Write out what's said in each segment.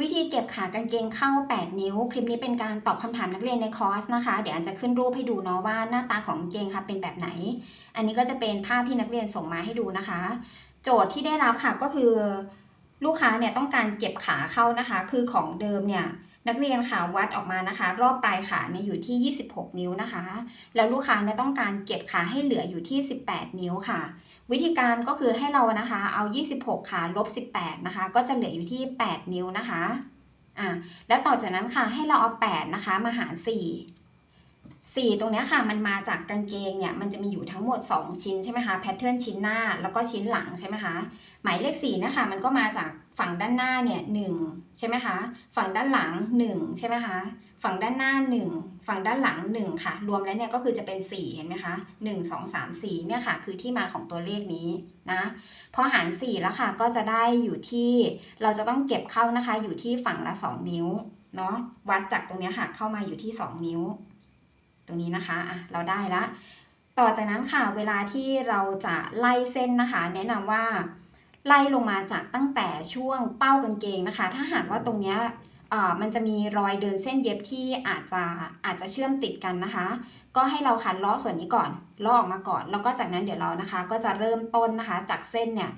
วิธีเก็บขากางเกงเข้า 8 นิ้ว คลิปนี้เป็นการตอบคำถามนักเรียนในคอร์สนะคะ เดี๋ยวอันจะขึ้นรูปให้ดูเนาะว่าหน้าตาของกางเกงค่ะเป็นแบบไหน อันนี้ก็จะเป็นภาพที่นักเรียนส่งมาให้ดูนะคะ โจทย์ที่ได้รับค่ะก็คือ ลูกค้าเนี่ยต้องการเก็บขาเข้านะคะ คือของเดิมเนี่ยนักเรียนค่ะวัดออกมานะคะ รอบปลายขาเนี่ยอยู่ที่ 26 นิ้วนะคะ แล้วลูกค้าเนี่ยต้องการเก็บขาให้เหลืออยู่ที่ 18 นิ้วค่ะ วิธีการก็คือให้เรานะคะเอา 26ค่ะลบ 18 นะคะ ก็จะเหลืออยู่ที่ 8 นิ้วนะคะอะแล้วต่อจากนั้นค่ะให้เราเอา 8 นะคะมาหาร 4 4ตรงนี้ค่ะมันมาจากกางเกงเนี่ยมันจะมีอยู่ทั้งหมด 2 ชิ้นใช่ไหมคะแพทเทิร์นชิ้นหน้าแล้วก็ชิ้นหลังใช่ไหมคะหมายเลข4นะคะมันก็มาจากฝั่งด้านหน้าเนี่ย1ใช่ไหมคะฝั่งด้านหลัง 1 ใช่ไหมคะฝั่งด้านหน้า 1 ฝั่งด้านหลัง 1 ค่ะ รวมแล้วเนี่ยก็คือจะเป็น 4 เห็นไหมคะ 1 2 3 4เนี่ยค่ะคือที่มาของตัวเลขนี้นะพอหาร 4 แล้วค่ะก็จะได้อยู่ที่เราจะต้องเก็บเข้านะคะอยู่ที่ฝั่งละ 2 นิ้วเนาะวัดจากตรงนี้ค่ะเข้ามาอยู่ที่ 2 นิ้ว ตรงนี้นะคะอะเราได้ละ ต่อจากนั้นค่ะเวลาที่เราจะไล่เส้นนะคะ แนะนำว่าไล่ลงมาจากตั้งแต่ช่วงเป้ากางเกงนะคะ ถ้าหากว่าตรงเนี้ยมันจะมีรอยเดินเส้นเย็บที่อาจจะอาจจะเชื่อมติดกันนะคะ ก็ให้เราค่ะล้อส่วนนี้ก่อนล้อออกมาก่อน แล้วก็จากนั้นเดี๋ยวเรานะคะ ก็จะเริ่มต้นนะคะ จากเส้นเนี่ย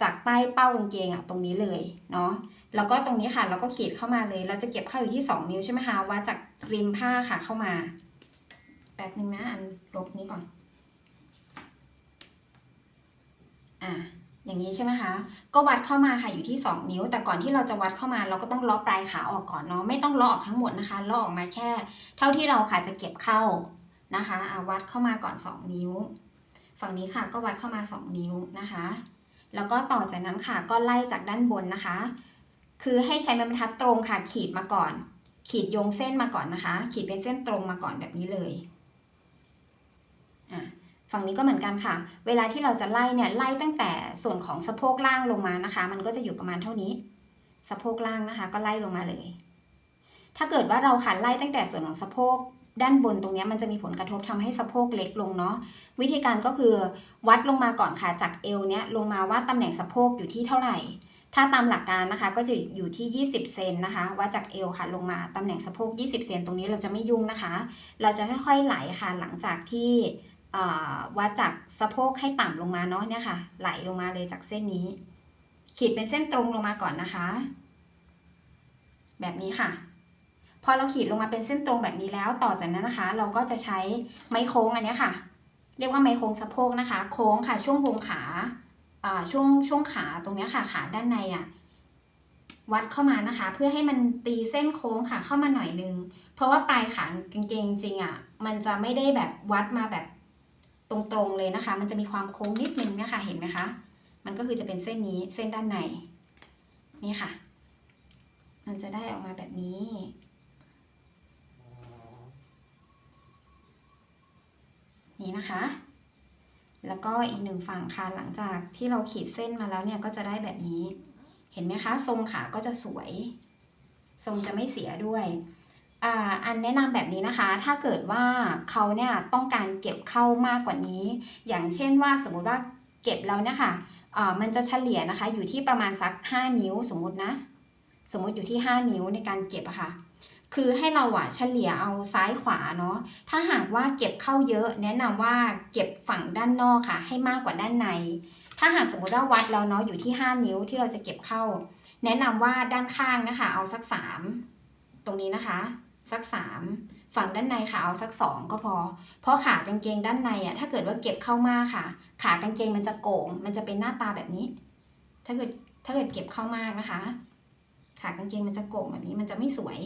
จากใต้เป้ากางเกงอะตรงนี้เลยเนาะแล้วก็ตรงนี้ค่ะเราก็ขีดเข้ามาเลย เราจะเก็บเข้าอยู่ที่ 2 นิ้วใช่ไหมคะวัดจากริมผ้าค่ะเข้ามา แป๊บนึงนะอันลบนี้ก่อน อะอย่างนี้ใช่ไหมคะ ก็วัดเข้ามาค่ะอยู่ที่ 2 นิ้ว แต่ก่อนที่เราจะวัดเข้ามาเราก็ต้องลาะปลายขาออกก่อนเนาะ ไม่ต้องลาะออกทั้งหมดนะคะลาะออกมาแค่ เท่าที่เราค่ะจะเก็บเข้านะคะอะวัดเข้ามาก่อน 2 นิ้ว ฝั่งนี้ค่ะก็วัดเข้ามา 2 นิ้วนะคะ แล้วก็ต่อจากนั้นค่ะก็ไล่จากด้านบนนะคะ คือให้ใช้ไม้บรรทัดตรงค่ะขีดมาก่อน ขีดโยงเส้นมาก่อนนะคะ ขีดเป็นเส้นตรงมาก่อนแบบนี้เลย ฝั่งนี้ก็เหมือนกันค่ะ เวลาที่เราจะไล่เนี่ยไล่ตั้งแต่ส่วนของสะโพกล่างลงมานะคะ มันก็จะอยู่ประมาณเท่านี้ สะโพกล่างนะคะ ก็ไล่ลงมาเลย ถ้าเกิดว่าเราค่ะไล่ตั้งแต่ส่วนของสะโพกด้านบนตรงนี้มันจะมีผลกระทบทำให้สะโพกเล็กลงเนาะวิธีการก็คือวัดลงมาก่อนค่ะจากเอวเนี้ยลงมาว่าตำแหน่งสะโพกอยู่ที่เท่าไหร่ ถ้าตามหลักการนะคะก็จะอยู่ที่ 20 เซนนะคะวัดจากเอวค่ะลงมาตำแหน่งสะโพก 20 เซนตรงนี้เราจะไม่ยุ่งนะคะ เราจะค่อยๆไหลค่ะหลังจากที่ วัดจากสะโพกให้ต่ำลงมาเนาะเนี่ยค่ะ ไหลลงมาเลยจากเส้นนี้ ขีดเป็นเส้นตรงลงมาก่อนนะคะ แบบนี้ค่ะ พอเราขีดลงมาเป็นเส้นตรงแบบนี้แล้ว ต่อจากนั้นนะคะ เราก็จะใช้ไม้โค้งอันนี้ค่ะ เรียกว่าไม้โค้งสะโพกนะคะ โค้งค่ะ ช่วงวงขาช่วงช่วงขาตรงนี้ค่ะ ขาด้านในอะวัดเข้ามานะคะ เพื่อให้มันตีเส้นโค้งค่ะเข้ามาหน่อยนึง เพราะว่าปลายขากางเกงจริงอะ มันจะไม่ได้แบบวัดมาแบบ ตรงๆเลยนะคะ มันจะมีความโค้งนิดนึงเนะคะเห็นไหมคะ มันก็คือจะเป็นเส้นนี้เส้นด้านในนี่ค่ะ มันจะได้ออกมาแบบนี้นี่นะคะ แล้วก็อีกหนึ่งฝั่งค่ะหลังจากที่เราขีดเส้นมาแล้วเนี่ยก็จะได้แบบนี้ เห็นไหมคะ ทรงขาก็จะสวย ทรงจะไม่เสียด้วย อันแนะนำแบบนี้นะคะ ถ้าเกิดว่าเขาเนี่ยต้องการเก็บเข้ามากกว่านี้ อย่างเช่นว่าสมมุติว่าเก็บแล้วเนี่ยค่ะมันจะเฉลี่ยนะคะอยู่ที่ประมาณสัก 5 นิ้วสมมุตินะ สมมุติอยู่ที่ 5 นิ้วในการเก็บอะค่ะ คือให้เราอะเฉลี่ยเอาซ้ายขวาเนาะ ถ้าหากว่าเก็บเข้าเยอะแนะนำว่าเก็บฝั่งด้านนอกค่ะ ให้มากกว่าด้านใน ถ้าหากสมมติว่าวัดแล้วเนาะอยู่ที่ 5 นิ้วที่เราจะเก็บเข้า แนะนำว่าด้านข้างนะคะ เอาสัก 3 ตรงนี้นะคะ สัก3ฝั่งด้านในค่ะเอาสัก2ก็พอ เพราะขากางเกงด้านในอะถ้าเกิดว่าเก็บเข้ามากค่ะ ขากางเกงมันจะโก่ง มันจะเป็นหน้าตาแบบนี้ ถ้าเกิดถ้าเกิดเก็บเข้ามากนะคะ ขากางเกงมันจะโก่งแบบนี้มันจะไม่สวย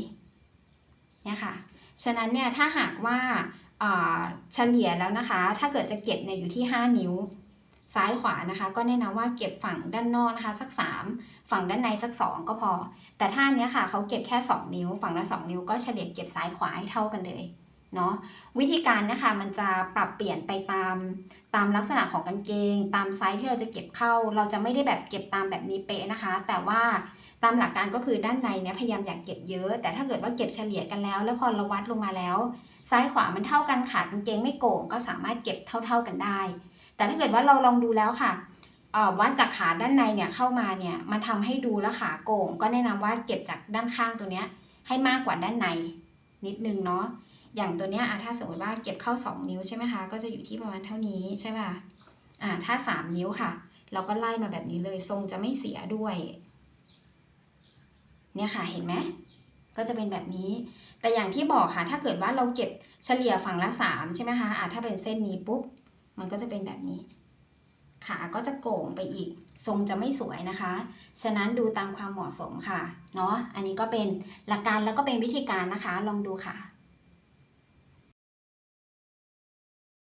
เนี่ยค่ะ ฉะนั้นเนี่ยถ้าหากว่าอ่าเฉลี่ยแล้วนะคะ ถ้าเกิดจะเก็บเนี่ยอยู่ที่ 5 นิ้ว ซ้ายขวานะคะ ก็แนะนำว่าเก็บฝั่งด้านนอกนะคะ สัก 3 ฝั่งด้านในสัก 2 ก็พอ แต่ถ้านี้ค่ะเขาเก็บแค่ 2 นิ้ว ฝั่งละ 2 นิ้วก็เฉลี่ยเก็บซ้ายขวาให้เท่ากันเลยเนาะวิธีการนะคะมันจะปรับเปลี่ยนไปตามตามลักษณะของกางเกง ตามไซส์ที่เราจะเก็บเข้า เราจะไม่ได้แบบเก็บตามแบบนี้เป๊ะนะคะ แต่ว่าตามหลักการก็คือด้านในเนี่ยพยายามอยากเก็บเยอะ แต่ถ้าเกิดว่าเก็บเฉลี่ยกันแล้ว แล้วพอเราวัดลงมาแล้ว ซ้ายขวามันเท่ากันขากางเกงไม่โก่งก็สามารถเก็บเท่า ๆกันได้ แต่ถ้าเกิดว่าเราลองดูแล้วค่ะเอ่อวัดจากขาด้านในเนี่ยเข้ามาเนี่ยมันทำให้ดูแล้วขาโก่ง ก็แนะนำว่าเก็บจากด้านข้างตัวเนี้ยให้มากกว่าด้านในนิดนึงเนาะอย่างตัวเนี้ยถ้าสมมติว่าเก็บเข้า 2 นิ้วใช่ไหมคะก็จะอยู่ที่ประมาณเท่านี้ใช่ป่ะอ่าถ้า 3 นิ้วค่ะ เราก็ไล่มาแบบนี้เลยทรงจะไม่เสียด้วย เนี่ยค่ะเห็นไหมก็จะเป็นแบบนี้ แต่อย่างที่บอกค่ะ ถ้าเกิดว่าเราเก็บเฉลี่ยฝั่งละสามใช่ไหมคะอะถ้าเป็นเส้นนี้ปุ๊บ มันก็จะเป็นแบบนี้ ขาก็จะโก่งไปอีก ทรงจะไม่สวยนะคะ ฉะนั้นดูตามความเหมาะสมค่ะ เนาะ อันนี้ก็เป็นหลักการแล้วก็เป็นวิธีการนะคะ ลองดูค่ะ